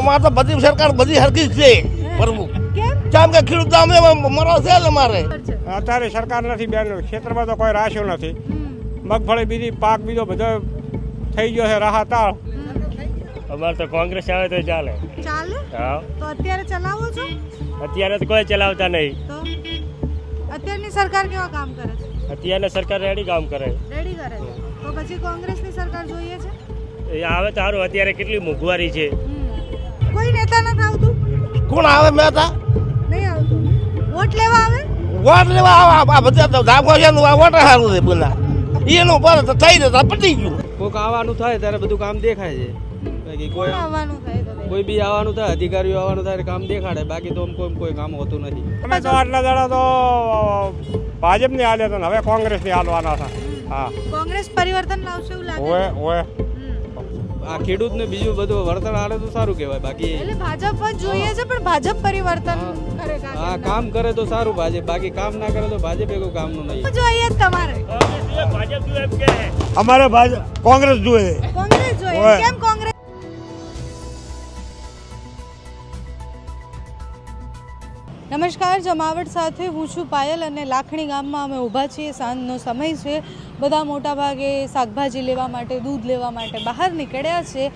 અમારે તો બધી સરકાર બધી હરકી જ છે. ભરવું કેમ? કે ખેડૂત અમે મરો છે ને અમારે. અત્યારે સરકાર નથી બેન ક્ષેત્રમાં તો કોઈ રાશ્યું નથી. મગફળી બીજી પાક બીજો બધો થઈ ગયો છે રાહતાળ અમારે તો કોંગ્રેસ આવે તો ચાલે. ચાલે? હા. તો અત્યારે ચલાવો છો? અત્યારે તો કોઈ ચલાવતા નહીં. તો? અત્યારની સરકાર કેવા કામ કરે છે? અત્યારની સરકાર રેડી કામ કરે. રેડી કરે તો પછી કોંગ્રેસની સરકાર જોઈએ છે? એ આવે તો સારું અત્યારે કેટલી મોંઘવારી છે? કોણ આવે મહેતા નહીં આવતું. વોટ લેવા આવે? વોટ લેવા આવે? આ બધા તો ધાબો છે ને આ વોટ સારું છે બોલા એનું પર થઈ જતા પટી ગયું. કોઈક આવવાનું થાય ત્યારે બધું કામ દેખાય છે. કોઈ આવવાનું થાય કોઈ બી આવવાનું થાય અધિકારીઓ આવવાનું થાય કામ દેખાડે. બાકી તો કોઈ કોઈ કામ હોતું નથી. અમે તો આટલા દાડા તો ભાજપને હાલે હવે ને હવે કોંગ્રેસને હાલવાના હતા હા. કોંગ્રેસ પરિવર્તન લાવશે એવું લાગે ઓએ? ઓએ. આ ખેડૂતને બીજું બધું વળતર આવે તો સારું કહેવાય. બાકી એટલે ભાજપ જ જોઈએ છે પણ ભાજપ પરિવર્તન કરે હા કામ કરે તો સારું ભાજપ. બાકી કામ ના કરે તો ભાજપ કોઈ કામનું નહીં. જોઈએ તમારે ભાજપ જોઈએ એમ કે અમારે ભાજપ કોંગ્રેસ જોઈએ. કોંગ્રેસ જોઈએ. કેમ કોંગ્રેસ? નમસ્કાર જમાવટ સાથે હું છું પાયલ અને લાખણી ગામમાં અમે ઊભા છીએ. સાંજનો સમય છે. બધા મોટાભાગે શાકભાજી લેવા માટે દૂધ લેવા માટે બહાર નીકળ્યા છે.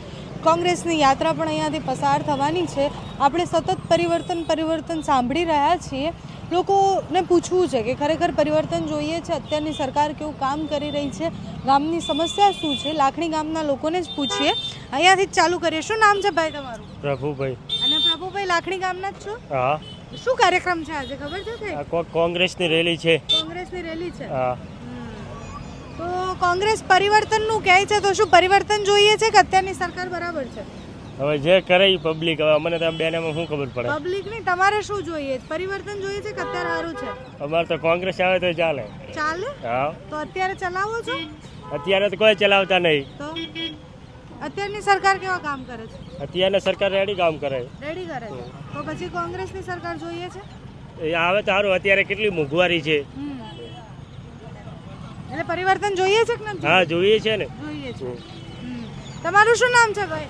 કોંગ્રેસની યાત્રા પણ અહીંયાથી પસાર થવાની છે. આપણે સતત પરિવર્તન પરિવર્તન સાંભળી રહ્યા છીએ. લોકોને પૂછવું છે કે ખરેખર પરિવર્તન જોઈએ છે? અત્યારની સરકાર કેવું કામ કરી રહી છે? ગામની સમસ્યા શું છે? લાખણી ગામના લોકોને જ પૂછીએ. અહીંયાથી જ ચાલુ કરીએ. શું નામ છે ભાઈ તમારું? પ્રભુભાઈ. અને પ્રભુભાઈ લાખણી ગામના જ છો? હા. શું કાર્યક્રમ છે આજે? ખબર છે કોંગ્રેસની રેલી છે. કોંગ્રેસની રેલી છે? હા. તો કોંગ્રેસ પરિવર્તનનું કહે છે? તો શું પરિવર્તન જોઈએ છે કે અત્યારની સરકાર બરાબર છે? હવે જે કરે એ પબ્લિક હવે અમને તો બેનામાં શું ખબર પડે? પબ્લિકની તમારે શું જોઈએ? પરિવર્તન જોઈએ છે કે અત્યારે સારું છે? અમારે તો કોંગ્રેસ આવે તો ચાલે. ચાલે? હા. તો અત્યારે ચલાવો છો? અત્યારે તો કોઈ ચલાવતા નહીં. તો? અત્યારની સરકાર કેવા કામ કરે છે? અત્યારની સરકાર રેડી કામ કરે. રેડી કરે છે? તો પછી કોંગ્રેસની સરકાર જોઈએ છે? એ આવે તો સારું. અત્યારે કેટલી મોંઘવારી છે. એટલે પરિવર્તન જોઈએ છે કે નથી હા જોઈએ છે ને. જોઈએ છે. તમારું શું નામ છે ભાઈ?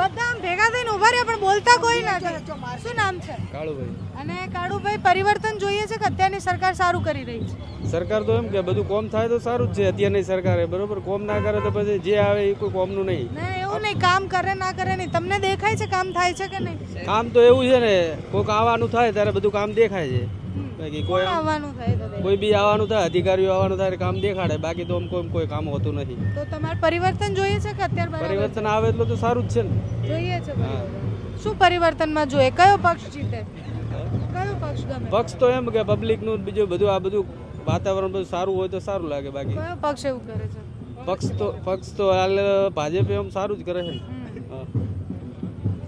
બધા આમ ભેગા થઈને ઊભા રહ્યા પણ બોલતા કોઈ નથી શું નામ છે? કાળુભાઈ. અને કાળુભાઈ પરિવર્તન જોઈએ છે કે અત્યારની સરકાર સારું કરી રહી છે? સરકાર તો એમ કે બધું કોમ થાય તો સારું જ છે અત્યારની સરકારે બરોબર? કોમ ના કરે તો પછી જે આવે એ કોઈ કોમનું નહીં. એવું નહીં કામ કરે ના કરે નહીં. તમને દેખાય છે કામ થાય છે કે નહીં? કામ તો એવું છે ને કોઈક આવવાનું થાય ત્યારે બધું કામ દેખાય છે. બાકી કોઈ આવવાનું થાય તો કોઈ બી આવવાનું થાય અધિકારીઓ આવવાનું થાય કામ દેખાડે બાકી તો આમ કોઈ કોઈ કામ હોતું નથી. તો તમારે પરિવર્તન જોઈએ છે કે અત્યારે પરિવર્તન આવે એટલું તો સારું જ છે ને. જોઈએ છે પરિવર્તન. શું પરિવર્તનમાં જોઈએ? કયો પક્ષ જીતે? કયો પક્ષ ગમે? પક્ષ તો એમ કે પબ્લિકનું બીજું બધું આ બધું વાતાવરણ બધું સારું હોય તો સારું લાગે બાકી. કયો પક્ષ એવું કરે છે? પક્ષ તો પક્ષ તો હાલ ભાજપ એમ સારું જ કરે છે ને.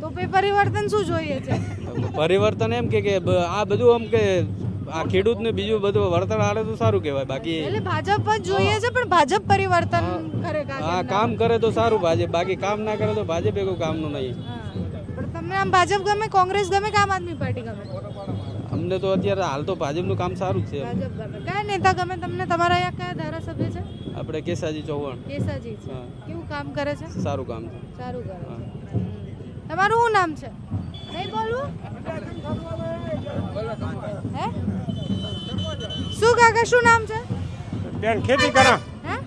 તો પરિવર્તન શું જોઈએ છે? પરિવર્તન એમ કે કે આ બધું આમ કે આ ખેડૂતને બીજું બધું વળતર આડે તો સારું કહેવાય. બાકી એટલે ભાજપ જ જોઈએ છે પણ ભાજપ પરિવર્તન કરે હા કામ કરે? તો સારું ભાજપ. બાકી કામ ના કરે તો ભાજપ એ કોઈ કામનું નહીં. પણ તમને આમ ભાજપ ગમે કોંગ્રેસ ગમે કે આમ આદમી પાર્ટી ગમે? અમને તો અત્યારે હાલ તો ભાજપનું કામ સારું જ છે. ભાજપ ગમે. કયા નેતા ગમે? તમને તમારા અહીંયા કયા ધારાસભ્ય છે? આપણે કેસાજી ચૌહાણ. કેસાજી છે. કેવું કામ કરે છે? સારું કામ છે. સારું કરે છે. તમારું શું નામ છે? નહીં બોલવું? હે? શું કાકા શું નામ છે? બેન ખેતી કરા.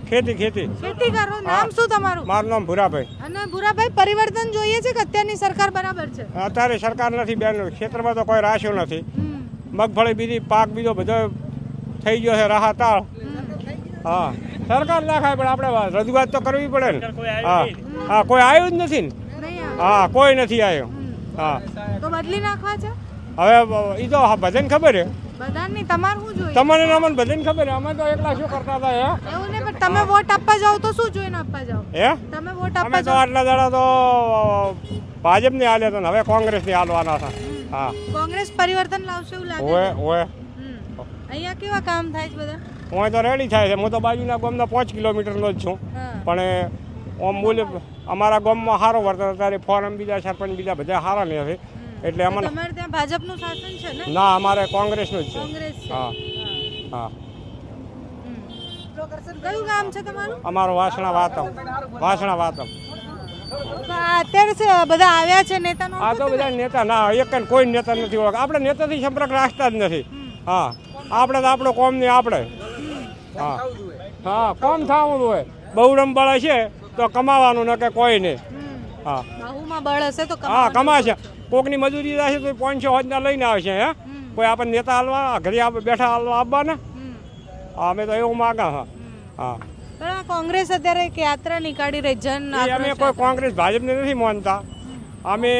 ખેતી ખેતી. ખેતી કરો. નામ શું તમારું? મારું નામ ભૂરાભાઈ. અને ભૂરાભાઈ પરિવર્તન જોઈએ છે કે અત્યારની સરકાર બરાબર છે? અત્યારે સરકાર નથી બેન. ક્ષેત્રમાં તો કોઈ રાખ્યો નથી. મગફળી બીજી પાક બીજો બધો થઈ ગયો છે રાહતાળ. હા. સરકાર ના ખાય પણ આપણે રજૂઆત તો કરવી પડે ને. હા. હા કોઈ આવ્યું જ નથી ને. હા કોઈ નથી આવ્યો. હા. તો બદલી નાખવા છે? હવે એ તો ભજન ખબર છે બધાની તમારે શું જોઈએ? તમને ને અમને બધાને ખબર છે અમે તો એકલા શું કરતા હતા હે? એવું નહીં પણ તમે વોટ આપવા જાઓ તો શું જોઈને આપવા જાવ હે? તમે વોટ આપવા જાવ જાઓ. આટલા દાડા તો ભાજપને હાલે તો ને હવે કોંગ્રેસને હાલવાના હતા. હા. કોંગ્રેસ પરિવર્તન લાવશે એવું લાગે ઓએ? ઓએ અહીંયા કેવા કામ થાય છે બધા? હું તો રેડી થાય છે. હું તો બાજુના ગામના પાંચ કિલોમીટરનો જ છું. પણ ઓમ મૂલ્ય અમારા ગામમાં સારો વર્તન અત્યારે ફોરમ બીજા સરપંચ બીજા બધા સારા ને છે એટલે અમારે તમારે ત્યાં ભાજપનું શાસન છે ને? ના અમારે કોંગ્રેસનું જ છે. કોંગ્રેસ છે. હા. હા. કયું ગામ છે તમારું? અમારો વાસણા વાતમ. વાસણા વાતમ. અત્યારે બધા આવ્યા છે નેતાનો આ તો બધા નેતા ના એક કોઈ નેતા નથી ઓળખ આપણે નેતાથી સંપર્ક રાખતા જ નથી. હા. આપણે તો આપણો કોમ નહીં આપણે. હા. હા કોમ થવાનું હોય. બહુ બળે છે તો કમાવાનું ન કે કોઈ નહીં. હા. બાહુમાં બળ હશે તો હા કમાશે. કોકની મજૂરી જશે તો પાંચસો હજાર લઈને આવશે હે? કોઈ આપણને નેતા હાલવા ઘરે બેઠા હાલવા આવવાના? અમે તો એવું માગા હા. હા. પણ કોંગ્રેસ અત્યારે એક યાત્રા નીકાળી રહી જન અમે કોઈ કોંગ્રેસ ભાજપને નથી માનતા. અમે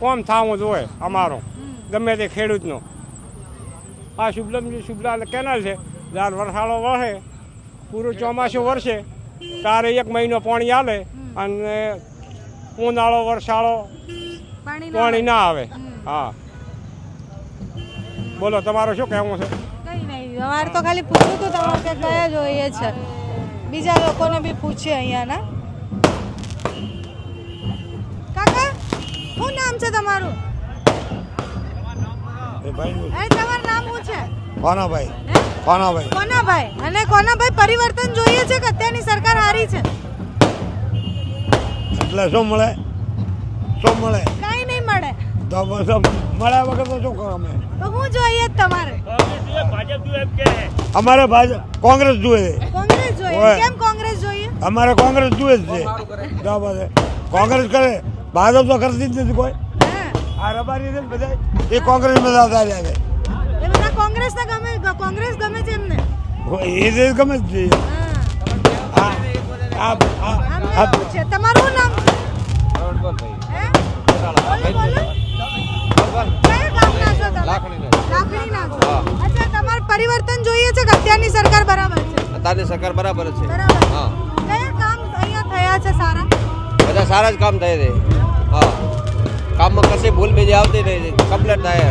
કોમ થવું જોઈએ અમારો ગમે તે ખેડૂતનો. આ શુભલમજી શુભલા કેનાલ છે જ્યારે વરસાડો વળે પૂરું ચોમાસું વરસે તારે એક મહિનો પાણી આલે અને ઉનાળો વરસાળો પાણી પાણી ના આવે. હા. બોલો તમારું શું કહેવું છે? કઈ નહીં અમારે તો ખાલી પૂછવું હતું તમારે કે કયા જોઈએ છે. બીજા લોકોને બી પૂછીએ અહીંયાના. કાકા શું નામ છે તમારું? એ તમારું નામ શું છે? કોનાભાઈ કોનાભાઈ? અને કોનાભાઈ પરિવર્તન જોઈએ છે કે અત્યારની સરકાર હારી છે? એટલે શું મળે? શું મળે? કઈ નહીં મળે. તો બસ મળ્યા વગર તો શું કરો અમે? તો હું જોઈએ જ તમારે. ભાજપ જોઈએ એમ કે. અમારે ભાજપ કોંગ્રેસ જોઈએ. કોંગ્રેસ જોઈએ. કેમ કોંગ્રેસ જોઈએ? અમારે કોંગ્રેસ જોઈએ જ છે. તો બસ કોંગ્રેસ કરે. ભાજપ તો કરતી જ નથી કોઈ. આ રબારી છે ને બધા? એ કોંગ્રેસ બધા ચાલ્યા છે એ બધા કોંગ્રેસને ગમે કોંગ્રેસ ગમે છે એમને. એ જે ગમે જ છે હા. આ આ છે. તમારું નામ? પરિવર્તન જોઈએ છે કે અત્યારની સરકાર બરાબર છે? અત્યારની સરકાર બરાબર છે. બરાબર. હા. કયા કામ અહીંયા થયા છે સારા? બધા સારા જ કામ થાય છે. હા. કામમાં કશી ભૂલ બીજી આવતી નહીં કમ્પ્લેટ થાય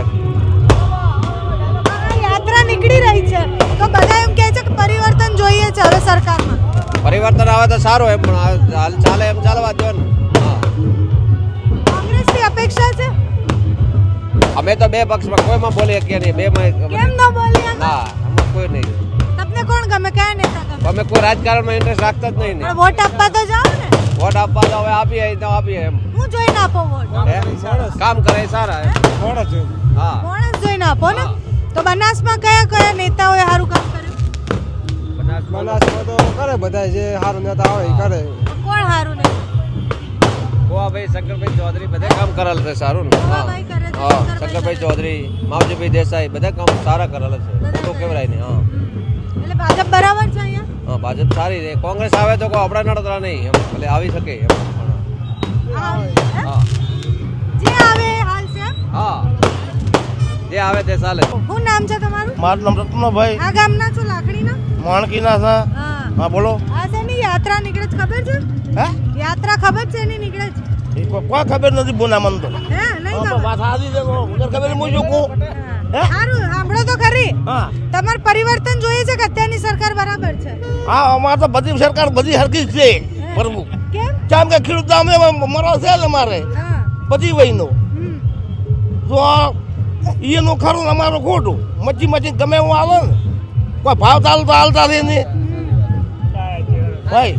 યાત્રા નીકળી રહી છે. તો બધા એમ કહે છે કે પરિવર્તન જોઈએ છે હવે સરકારમાં. પરિવર્તન આવે તો સારું એમ પણ હાલ ચાલે એમ ચાલવા દો ને. કોંગ્રેસની અપેક્ષા છે? અમે તો બે પક્ષમાં કોઈમાં બોલી શકીએ નહીં બે કેમ ન બોલી? ના કોઈ નહીં. તમને કોણ ગમે? કયા નેતા ગમે? અમે કોઈ રાજકારણમાં ઇન્ટરેસ્ટ રાખતા જ નહીં ને. વોટ આપવા તો જાઓ ને. વોટ આપવા તો હવે આપીએ તો આપીએ એમ. હું જોઈને આપો વોટ? કામ કરે સારા. એમ. હા. માણસ જોઈને આપો ને. તો બનાસમાં કયા કયા નેતાઓએ સારું કામ કર્યું? બનાસમાં તો કરે બધા જે સારું નેતા હોય એ કરે. કોણ સારું ગોવાભાઈ શંકરભાઈ ચૌધરી બધા કામ કરેલ છે સારું ને? હા શંકરભાઈ ચૌધરી માવજીભાઈ દેસાઈ બધા કામ સારા કરેલ છે. તો કેવરાય નહીં હા. એટલે ભાજપ બરાબર છે અહીંયા? હા ભાજપ સારી છે. કોંગ્રેસ આવે તો કોઈ આપણા નડતરા નહીં એમ. એટલે આવી શકે એમ. હા. જે આવે હાલ છે હા. જે આવે તે ચાલે. શું નામ છે તમારું? મારું નામ રત્નભાઈ. આ ગામના છો લાકડીના માણકીના છે? હા. બોલો. આ શેની યાત્રા નીકળે છે ખબર છે? હે? યાત્રા ખબર છે એની નીકળે છે? કોઈ ખબર નથી બોના મન તો. હે નહીં ખબર. વાત સાચી છે તો ખબર હું જો હે? સારું સાંભળો તો ખરી. હા. તમારે પરિવર્તન જોઈએ છે કે અત્યારની સરકાર બરાબર છે? હા અમારે તો બધી સરકાર બધી હરકી છે પ્રભુ. કેમ? કેમ કે ખેડૂત અમે મરો છે ને અમારે. હા. બધી વયનો. જો એનું ખરું અમારું ખોટું. મચ્છી મચ્છી ગમે હું આવે ને કોઈ ભાવ ચાલુ તો હાલતા રહે ને ભાઈ.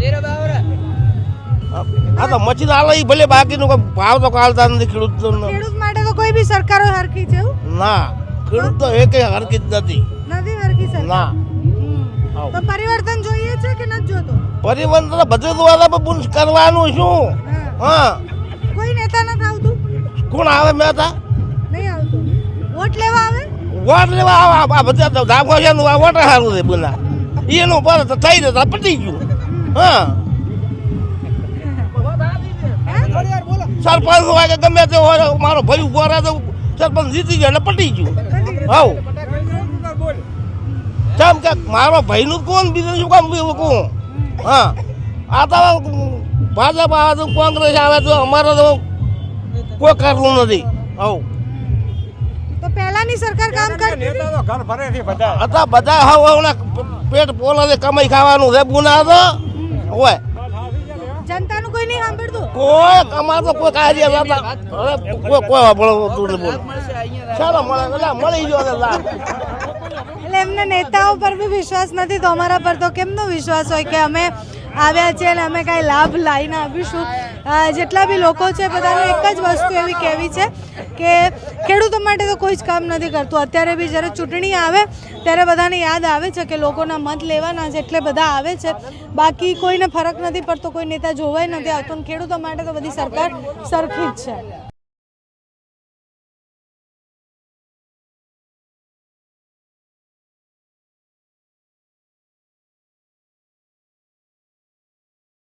આ તો મચી હાલે ભલે બાકીનું કોઈ ભાવ તો હાલતા નથી ખેડૂત ખેડૂત માટે તો કોઈ બી સરકારો હરકી છે ના ખેડૂત તો એ કઈ હરકી જ નથી. નથી હરખી સરકાર? ના. તો પરિવર્તન જોઈએ છે કે નથી જોતો? પરિવર્તન તો બધું દ્વારા પણ કરવાનું શું? હા. હા. કોઈ નેતા નથી આવતું? કોણ આવે મહેતા? નહીં આવતું. વોટ લેવા આવે? વોટ લેવા આ બધા તો ધામકો છે આ વોટર સારું છે બોલા એનું પર થઈ જતા પતી ગયું. હા. સરપંચ કે ગમે તે હોય, મારો ભાઈ ઊભો રહે તો સરપંચ જીતી ગયો એટલે પટી ગયું. હવ. કેમ કે મારો ભાઈનું કોણ, બીજું શું કામ કોણ? હા. આ તો ભાજપ આવે તો કોંગ્રેસ આવે તો અમારે તો કોઈ કરવું નથી. હવ. પહેલાની સરકાર કામ કરતી ઘર ભરે છે બધા. હતા બધા હવ હવના પેટ પોલા કમાઈ ખાવાનું છે ગુના તો. હોય જનતાનું કોઈ નહીં સાંભળતું? કોઈ કમાતો કોઈ કાર્ય કોઈ કોઈ બોલ. ચાલો મળે એટલે મળી ગયો એટલે એમને નેતાઓ પર બી વિશ્વાસ નથી તો અમારા પર તો કેમનો વિશ્વાસ હોય કે અમે આવ્યા છે અને અમે કાંઈ લાભ લાવીને આપીશું? જેટલા બી લોકો છે બધાને એક જ વસ્તુ એવી કહેવી છે કે ખેડૂતો માટે તો કોઈ જ કામ નથી કરતું. અત્યારે બી જ્યારે ચૂંટણી આવે, ત્યારે બધાને યાદ આવે છે કે લોકોના મત લેવાના છે એટલે બધા આવે છે. બાકી કોઈને ફરક નથી પડતો, કોઈ નેતા જોવાય નથી. આવતો ખેડૂતો માટે તો બધી સરકાર સરખી જ છે.